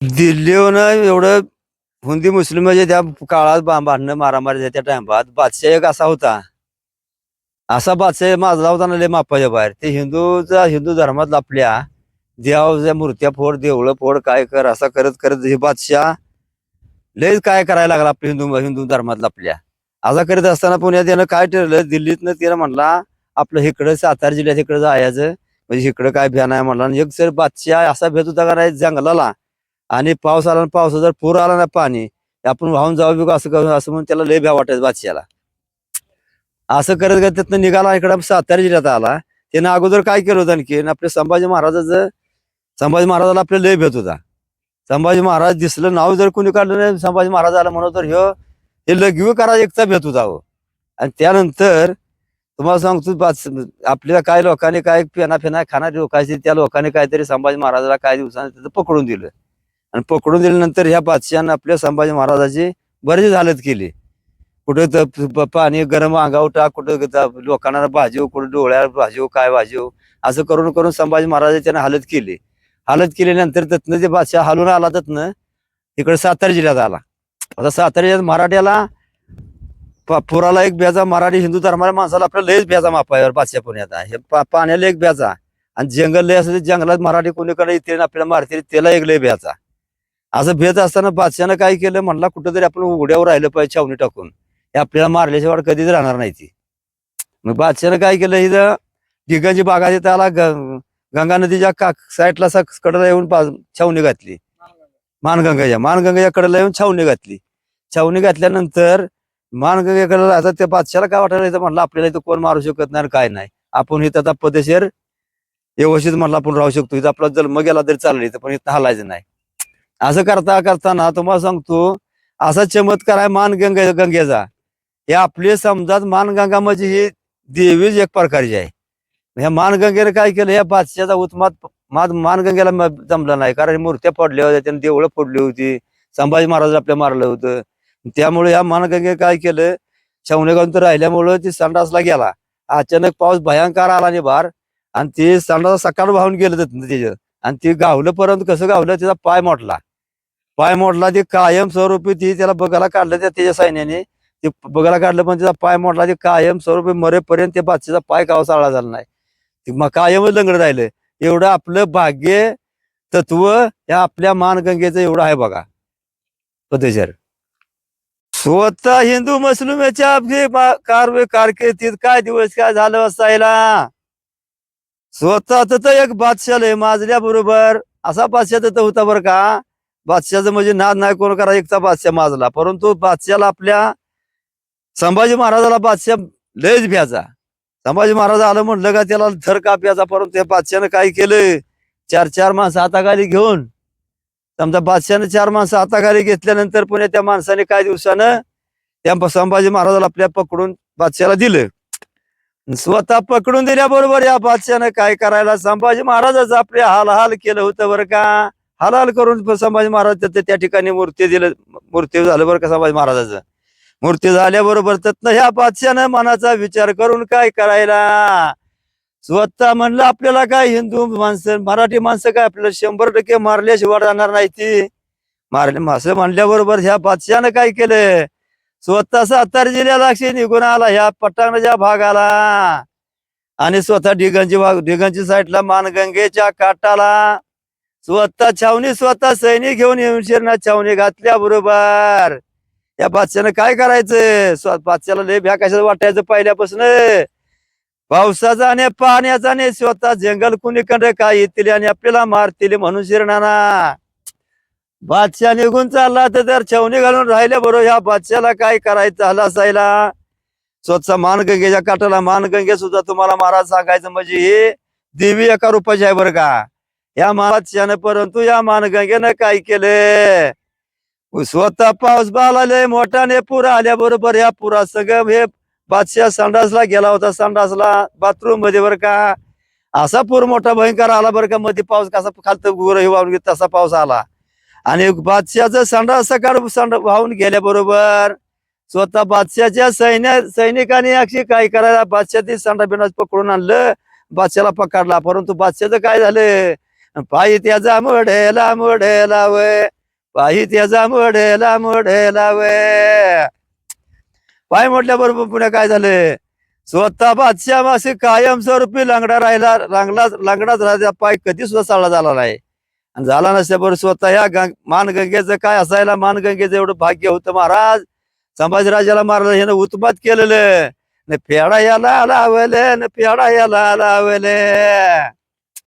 दिल्लीहून एवढं हुंदी मुस्लिमाच्या म्हणजे त्या काळात भांडणं मारामारी त्या टायमात. बादशाह एक असा होता. असा बादशाह माझला होता ना लय मापाच्या बाहेर. ते हिंदूचा हिंदू धर्मात आपल्या देवाच्या मूर्त्या फोड देवळं फोड काय कर असा करत करत हे बादशाह लय काय करायला लागला आपल्या हिंदू हिंदू धर्मात आपल्या. असा करत असताना पुण्यात त्यानं काय ठरलं? दिल्लीतनं तिनं म्हणला आपलं इकडं सातारा जिल्ह्यात इकडं जायचं. म्हणजे इकडं काय भ्यान आहे म्हणला. आणि एक सर बादशाह असा भेट होता का नाही? जंगलाला. आणि पाऊस आला आणि पावसा जर पूर आला ना पाणी आपण वाहून जाऊ बिकू असं करू असं म्हणून त्याला लय भ्या वाटायचं बादशाला असं करत करत त्यातनं निघाला इकडं सातारा जिल्ह्यात आला. त्यानं अगोदर काय केलं होतं आणखी? आपल्या संभाजी महाराजाचं संभाजी महाराजाला आपल्या लय भेट होता. संभाजी महाराज दिसलं नाव जर कोणी काढलं नाही संभाजी महाराज आला म्हणून तर ह्यो हे लघवी करा एकचा भेट होता हो. आणि त्यानंतर तुम्हाला सांगतो आपल्या काय लोकांनी काय पेना फेना खाणारी लोकांची त्या लोकांनी काहीतरी संभाजी महाराजाला काही दिवसांनी त्याचं पकडून दिलं. आणि पकडून दिल्यानंतर ह्या बादशहानं आपल्या संभाजी महाराजाची बरेच हालत केली. कुठं तर पाणी गरम अंगावर टाक कुठं लोकांना भाजीव कुठं डोळ्यावर भाजीव काय भाजीव असं करून करून संभाजी महाराज त्यानं हालत केली. हालत केल्यानंतर त्यातनं ते बादशाह हालून आला त्यातनं इकडे सातारा जिल्ह्यात आला. आता सातारा जिल्ह्यात मराठ्याला पुराला एक ब्याजा मराठी हिंदू धर्माला माणसाला आपल्याला लयच ब्याजा मापायवर बादशाह पुण्यात हे पा- पाण्याला एक ब्याजा आणि जंगल लय असं जंगलात मराठी कोणीकडे इथे आपल्याला मारते त्याला एक लय ब्याजा असं भेद असताना बादशाहनं काय केलं? म्हणला कुठंतरी आपण उघड्यावर राहिलं पाहिजे छावणी टाकून. हे आपल्याला मारल्याशिवाय कधीच राहणार नाही ती. मग बादशाहनं काय केलं? इथं ढिगांची बागा त्याला ग- गंगा नदीच्या का साईडला कडला कडेला येऊन छावणी घातली. मानगंगाच्या मानगंगाच्या कडेला येऊन छावणी घातली. छावणी घातल्यानंतर मानगंगेकडे आता त्या बादशाला काय वाटायला इथं म्हणलं आपल्याला इथं कोण मारू शकत नाही काय नाही. आपण इथं आता पदेशीर व्यवस्थित म्हणलं आपण राहू शकतो. इथं आपला जन्म गेला तरी चालला इथं पण इथं हलायचं नाही. असं करता करताना तुम्हाला सांगतो असा चमत्कार आहे मानगंगा गंगेचा. हे आपले समजात मानगंगा म्हणजे ही देवीच एक प्रकारची आहे. ह्या मानगंगेने काय केलं या बादशाचा उत्मात मान मानगंगेला जमलं नाही. कारण मूर्त्या पडल्या होत्या त्यांनी देवळं फोडली होती संभाजी महाराज आपल्या मारलं होतं. त्यामुळे या मानगंगे काय केलं छावणेगावून राहिल्यामुळं ती संडासला गेला. अचानक पाऊस भयंकर आला आणि बार आणि ते संडास सकाळ वाहून गेलं त्याचं आणि ते गावलं परंतु कसं गावलं त्याचा पाय मोठला पाय मोडला ते कायम स्वरूपी ती त्याला बघायला काढलं त्या त्याच्या सैन्याने. ते बघायला काढलं पण त्याचा पाय मोडला ते कायम स्वरूपी मरेपर्यंत ते बादशाचा पाय कावा आळा झाला नाही. मग कायमच लंगड राहिलं. एवढं आपलं भाग्य तत्व या आपल्या मानगंगेचं एवढं आहे बघा. पद्धतशीर. स्वतः हिंदू मुस्लिमच्या आपली कारवे कारकिर्दीत काय दिवस काय झालं असायला? स्वतः तर एक बादशाह लय माजल्या बरोबर असा बादशाह तर होता बरं का? बादशाहचं म्हणजे नाद नाही कोण करा एकचा बादशाह माजला. परंतु बादशाला आपल्या संभाजी महाराजाला बादशाह लयच भ्याचा. संभाजी महाराज आलं म्हणलं का त्याला थर का प्याचा परंतु त्या बादशाहनं काय केलं? चार चार माणसं हाताखाली घेऊन समजा बादशाहनं चार माणसं हाताखाली घेतल्यानंतर पुणे त्या माणसाने काही दिवसानं त्या संभाजी महाराजाला आपल्या पकडून बादशाला दिलं. स्वतः पकडून दिल्याबरोबर या बादशाहनं काय करायला? संभाजी महाराजाचं आपले हाल हाल केलं होतं बरं का? हलाल हाल करून संभाजी महाराज त्या- त्या ठिकाणी मूर्ती दिलं मूर्ती झालं बरं का संभाजी महाराजाचं. मूर्ती झाल्याबरोबर त्यातनं ह्या बादशाहनं मनाचा विचार करून काय करायला? स्वतः म्हणलं आपल्याला काय हिंदू माणसं मराठी माणसं काय आपल्याला शंभर टक्के मारल्याशिवाय राहणार नाही ती? मारले मासं म्हणल्याबरोबर ह्या बादशाहनं काय केलं? स्वतः सातारा जिल्ह्याला अक्षय निघून आला ह्या पटांगणाच्या भागाला. आणि स्वतः ढिगांची भाग डिगंजी साईडला मानगंगेच्या काटाला स्वतः छावणी स्वतः सैनिक घेऊन येऊन शिरणा छावणी घातल्या बरोबर. या बादशानं काय करायचं? बादशाला लय भ्या कशाला वाटायचं पहिल्यापासून? पावसाचा आणि पाण्याचा आणि स्वतः जंगल कुणीकडे काय येतील आणि आपल्याला मारतील म्हणून शिरणाना बादशाह निघून चालला तर जर घालून राहिल्या बरोबर ह्या बादशाला काय करायचं? झालं असायला. स्वतः मानगंगेच्या काठाला मानगंगे सुद्धा तुम्हाला महाराज सांगायचं म्हणजे हे देवी एका रूपाची आहे बरं का? या महाराजानं परंतु या मानगंगेनं काय केले? स्वतः पाऊस बालाले मोठाने पूर आल्याबरोबर या पुरा सगळं हे बादशाह संडासला गेला होता. संडासला बाथरूममध्ये बरं का असा पूर मोठा भयंकर आला बरं का मध्ये पाऊस कसा खालत गुर वाहून घेत तसा पाऊस आला. आणि बादशाहचं संडास सकाळ संड वाहून गेल्याबरोबर स्वतः बादशाहच्या सैन्य सैनिकांनी अक्षी काय करायला बादशाह ते संडा बिंडा पकडून आणलं बादशाला पकडला. परंतु बादशाचं काय झालं? पायी त्याचा मोडेला मोडेला वय पायी त्याचा मोडेला मोडेला वय पाय मोडल्याबरोबर पुढे काय झालं? स्वतः बादशा मासे कायमस्वरूपी लांगडा राहिला लांगडा लांगडाच राहिला पाय कधी सुद्धा चालला झाला नाही. आणि झाला नसल्याबरोबर स्वतः या गंग मानगंगेचं काय असायला? मानगंगेचं एवढं भाग्य होतं महाराज. संभाजीराजाला मारलं ह्यानं उत्पात केलेलं. न फेडा याला लावले न फेडा याला लावले.